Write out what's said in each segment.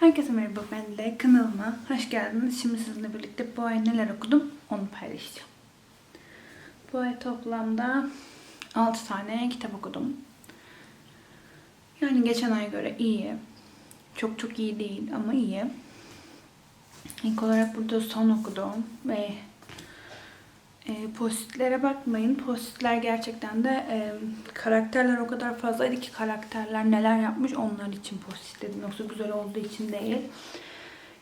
Herkese merhaba ben de kanalıma hoş geldiniz. Şimdi sizinle birlikte bu ay neler okudum onu paylaşacağım. Bu ay toplamda 6 tane kitap okudum. Yani geçen aya göre iyi. Çok çok iyi değil ama iyi. İlk olarak burada son okudum ve e, postitlere bakmayın. Postitler gerçekten de e, karakterler o kadar fazlaydı ki karakterler neler yapmış onlar için postitledim. Yoksa güzel olduğu için değil.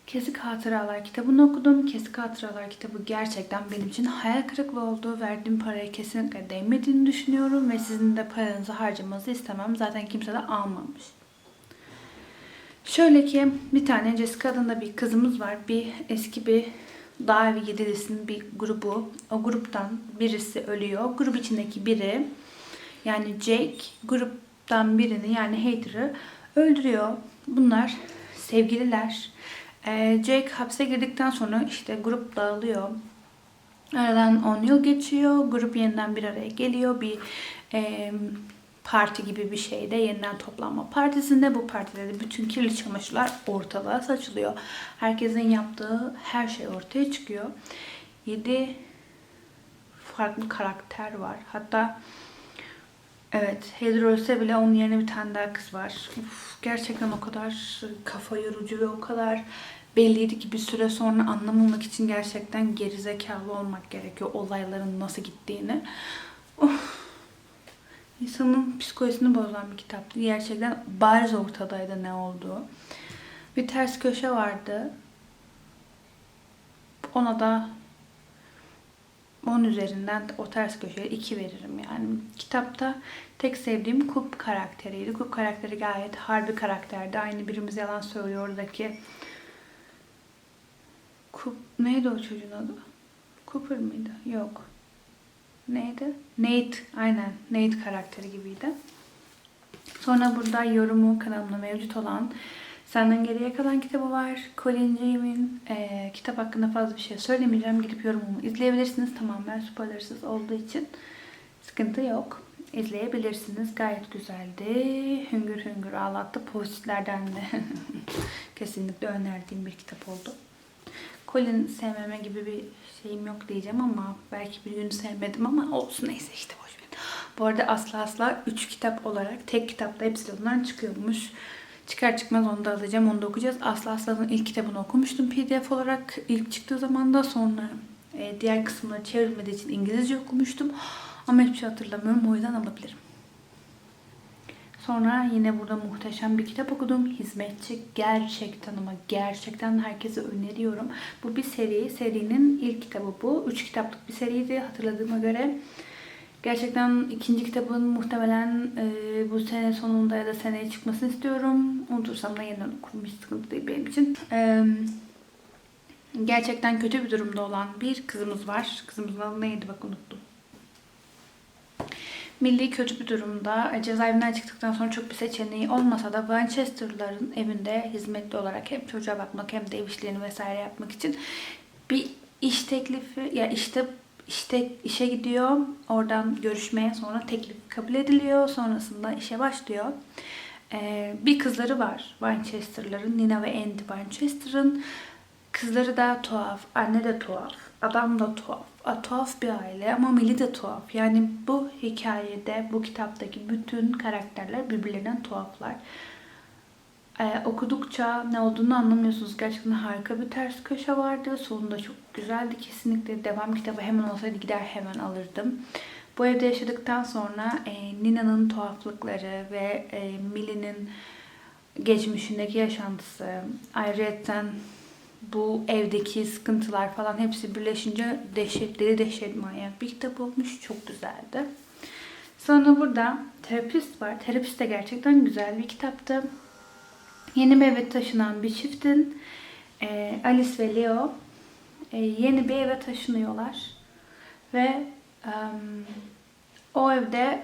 Kesik Hatıralar kitabını okudum. Kesik Hatıralar kitabı gerçekten benim için hayal kırıklığı oldu. Verdiğim paraya kesinlikle değmediğini düşünüyorum ve sizin de paranızı harcamanızı istemem. Zaten kimse de almamış. Şöyle ki bir tane Jessica adında bir kızımız var. Bir eski bir Dağ Evi Yedilisinin bir grubu. O gruptan birisi ölüyor. Grup içindeki biri yani Jake gruptan birini yani Hater'ı öldürüyor. Bunlar sevgililer. Ee, Jake hapse girdikten sonra işte grup dağılıyor. Aradan 10 yıl geçiyor. Grup yeniden bir araya geliyor. Bir e, parti gibi bir şeyde yeniden toplanma partisinde bu partide de bütün kirli çamaşırlar ortalığa saçılıyor. Herkesin yaptığı her şey ortaya çıkıyor. 7 farklı karakter var. Hatta evet Heather ölse bile onun yerine bir tane daha kız var. Uf, gerçekten o kadar kafa yorucu ve o kadar belliydi ki bir süre sonra anlamamak için gerçekten gerizekalı olmak gerekiyor olayların nasıl gittiğini. Of. İnsanın psikolojisini bozan bir kitaptı. Gerçekten bariz ortadaydı ne olduğu. Bir ters köşe vardı. Ona da 10 üzerinden o ters köşeye 2 veririm yani. Kitapta tek sevdiğim Kup karakteriydi. Kup karakteri gayet harbi karakterdi. Aynı birimiz yalan söylüyor oradaki. Kup neydi o çocuğun adı? Cooper mıydı? Yok. Neydi? Nate. Aynen. Nate karakteri gibiydi. Sonra burada yorumu kanalımda mevcut olan Senden Geriye Kalan kitabı var. Colin Jame'in e, kitap hakkında fazla bir şey söylemeyeceğim. Gidip yorumumu izleyebilirsiniz. Tamamen spoilersız olduğu için sıkıntı yok. İzleyebilirsiniz. Gayet güzeldi. Hüngür hüngür ağlattı. Postitlerden de kesinlikle önerdiğim bir kitap oldu. Colin sevmeme gibi bir şeyim yok diyeceğim ama belki bir gün sevmedim ama olsun neyse işte boş ver. Bu arada asla asla 3 kitap olarak tek kitapta hepsi ondan çıkıyormuş. Çıkar çıkmaz onu da alacağım. Onu da okuyacağız. Aslı Aslan'ın ilk kitabını okumuştum pdf olarak. ilk çıktığı zaman da sonra e, diğer kısımları çevrilmediği için İngilizce okumuştum. Ama hiçbir şey hatırlamıyorum. O yüzden alabilirim. Sonra yine burada muhteşem bir kitap okudum. Hizmetçi gerçekten ama gerçekten herkese öneriyorum. Bu bir seri. Serinin ilk kitabı bu. Üç kitaplık bir seriydi hatırladığıma göre. Gerçekten ikinci kitabın muhtemelen e, bu sene sonunda ya da seneye çıkmasını istiyorum. Unutursam da yeniden okurum. Hiç sıkıntı değil benim için. E, gerçekten kötü bir durumda olan bir kızımız var. Kızımızın adı neydi bak unuttum. Milli kötü bir durumda. E, Cezaevinden çıktıktan sonra çok bir seçeneği olmasa da Winchester'ların evinde hizmetli olarak hem çocuğa bakmak hem de ev işlerini vesaire yapmak için bir iş teklifi ya işte işte işe gidiyor. Oradan görüşmeye sonra teklif kabul ediliyor. Sonrasında işe başlıyor. Ee, bir kızları var Winchester'ların. Nina ve Andy Winchester'ın. Kızları da tuhaf. Anne de tuhaf. Adam da tuhaf. Tuhaf bir aile ama Millie de tuhaf. Yani bu hikayede, bu kitaptaki bütün karakterler birbirlerinden tuhaflar. Ee, okudukça ne olduğunu anlamıyorsunuz. Gerçekten harika bir ters köşe vardı. Sonunda çok güzeldi. Kesinlikle devam kitabı hemen olsaydı gider hemen alırdım. Bu evde yaşadıktan sonra e, Nina'nın tuhaflıkları ve e, Millie'nin geçmişindeki yaşantısı, ayrıca bu evdeki sıkıntılar falan hepsi birleşince dehşetleri dehşet manyak bir kitap olmuş. Çok güzeldi. Sonra burada terapist var. Terapist de gerçekten güzel bir kitaptı. Yeni bir eve taşınan bir çiftin e, Alice ve Leo e, yeni bir eve taşınıyorlar. Ve e, o evde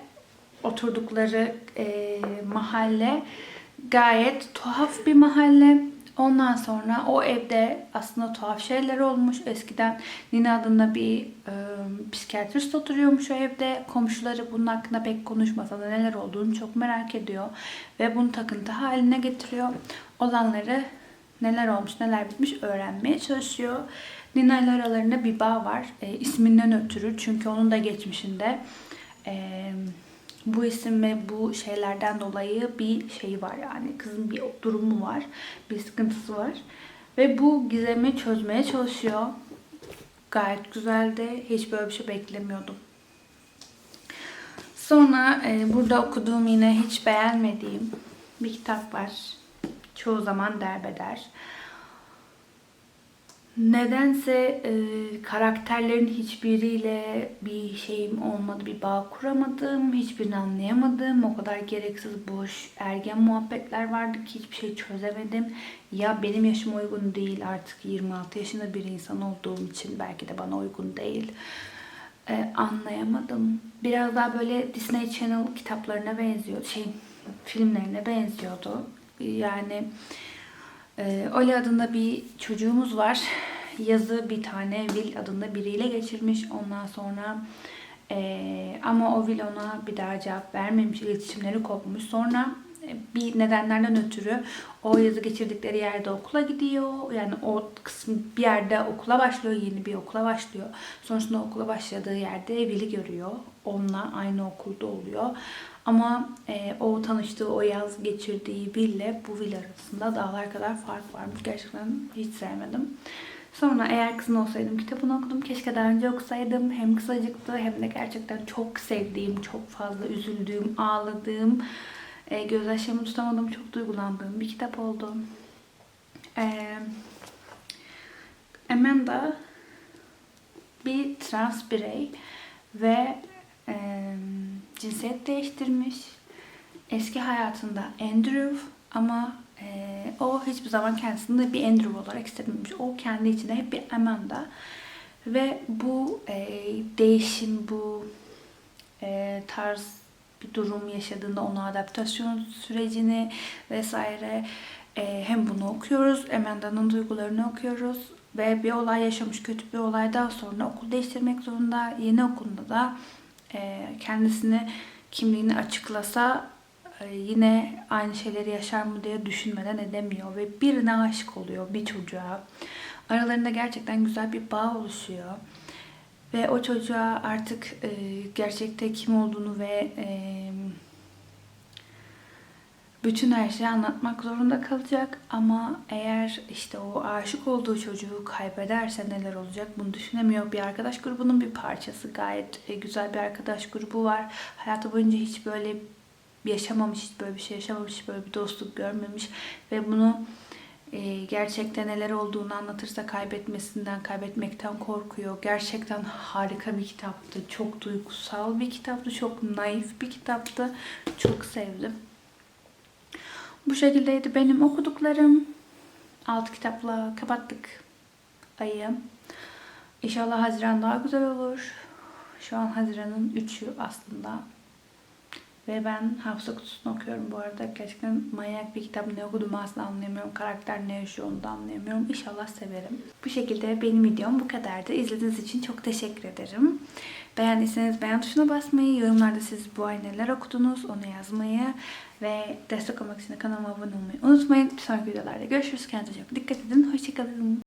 oturdukları e, mahalle gayet tuhaf bir mahalle. Ondan sonra o evde aslında tuhaf şeyler olmuş. Eskiden Nina adında bir e, psikiyatrist oturuyormuş o evde. Komşuları bunun hakkında pek konuşmasa da neler olduğunu çok merak ediyor. Ve bunu takıntı haline getiriyor. Olanları neler olmuş neler bitmiş öğrenmeye çalışıyor. Nina ile aralarında bir bağ var. E, isminden ötürü çünkü onun da geçmişinde e, bu isim ve bu şeylerden dolayı bir şey var yani kızın bir durumu var, bir sıkıntısı var. Ve bu gizemi çözmeye çalışıyor. Gayet güzeldi. Hiç böyle bir şey beklemiyordum. Sonra e, burada okuduğum yine hiç beğenmediğim bir kitap var. Çoğu zaman derbeder. Nedense e, karakterlerin hiçbiriyle bir şeyim olmadı, bir bağ kuramadım, hiçbirini anlayamadım. O kadar gereksiz boş ergen muhabbetler vardı ki hiçbir şey çözemedim. Ya benim yaşıma uygun değil artık 26 yaşında bir insan olduğum için belki de bana uygun değil. E, anlayamadım. Biraz daha böyle Disney Channel kitaplarına benziyor, şey filmlerine benziyordu. Yani ee, Oli adında bir çocuğumuz var. Yazı bir tane Will adında biriyle geçirmiş. Ondan sonra ee, ama o Will ona bir daha cevap vermemiş. iletişimleri kopmuş. Sonra e, bir nedenlerden ötürü o yazı geçirdikleri yerde okula gidiyor. Yani o kısım bir yerde okula başlıyor. Yeni bir okula başlıyor. Sonrasında okula başladığı yerde Will'i görüyor. Onunla aynı okulda oluyor. Ama e, o tanıştığı, o yaz geçirdiği Will ile bu Will arasında dağlar kadar fark varmış. Gerçekten hiç sevmedim. Sonra eğer kızın olsaydım kitabını okudum. Keşke daha önce okusaydım. Hem kısacıktı hem de gerçekten çok sevdiğim, çok fazla üzüldüğüm, ağladığım, e, gözyaşlarımı tutamadığım, çok duygulandığım bir kitap oldu. E, Amanda bir trans birey ve e, cinsiyet değiştirmiş. Eski hayatında Andrew ama e, o hiçbir zaman kendisini de bir Andrew olarak hissetmemiş. O kendi içinde hep bir Amanda. Ve bu e, değişim, bu e, tarz bir durum yaşadığında ona adaptasyon sürecini vesaire e, hem bunu okuyoruz, Amanda'nın duygularını okuyoruz ve bir olay yaşamış kötü bir olaydan sonra okul değiştirmek zorunda. Yeni okulunda da e, kendisini kimliğini açıklasa e, yine aynı şeyleri yaşar mı diye düşünmeden edemiyor ve birine aşık oluyor bir çocuğa. Aralarında gerçekten güzel bir bağ oluşuyor. Ve o çocuğa artık e, gerçekte kim olduğunu ve e, bütün her şeyi anlatmak zorunda kalacak. Ama eğer işte o aşık olduğu çocuğu kaybederse neler olacak bunu düşünemiyor. Bir arkadaş grubunun bir parçası. Gayet e, güzel bir arkadaş grubu var. Hayatı boyunca hiç böyle yaşamamış, hiç böyle bir şey yaşamamış, böyle bir dostluk görmemiş. Ve bunu e, gerçekten neler olduğunu anlatırsa kaybetmesinden, kaybetmekten korkuyor. Gerçekten harika bir kitaptı. Çok duygusal bir kitaptı. Çok naif bir kitaptı. Çok sevdim. Bu şekildeydi benim okuduklarım. Alt kitapla kapattık ayı. İnşallah Haziran daha güzel olur. Şu an Haziran'ın 3'ü aslında. Ve ben Hafsa Kutusu'nu okuyorum bu arada. Gerçekten manyak bir kitap. Ne okuduğumu asla anlayamıyorum. Karakter ne yaşıyor onu da anlayamıyorum. İnşallah severim. Bu şekilde benim videom bu kadardı. İzlediğiniz için çok teşekkür ederim. Beğendiyseniz beğen tuşuna basmayı, yorumlarda siz bu ay neler okudunuz onu yazmayı ve destek olmak için kanalıma abone olmayı unutmayın. Bir sonraki videolarda görüşürüz. Kendinize çok dikkat edin. Hoşçakalın.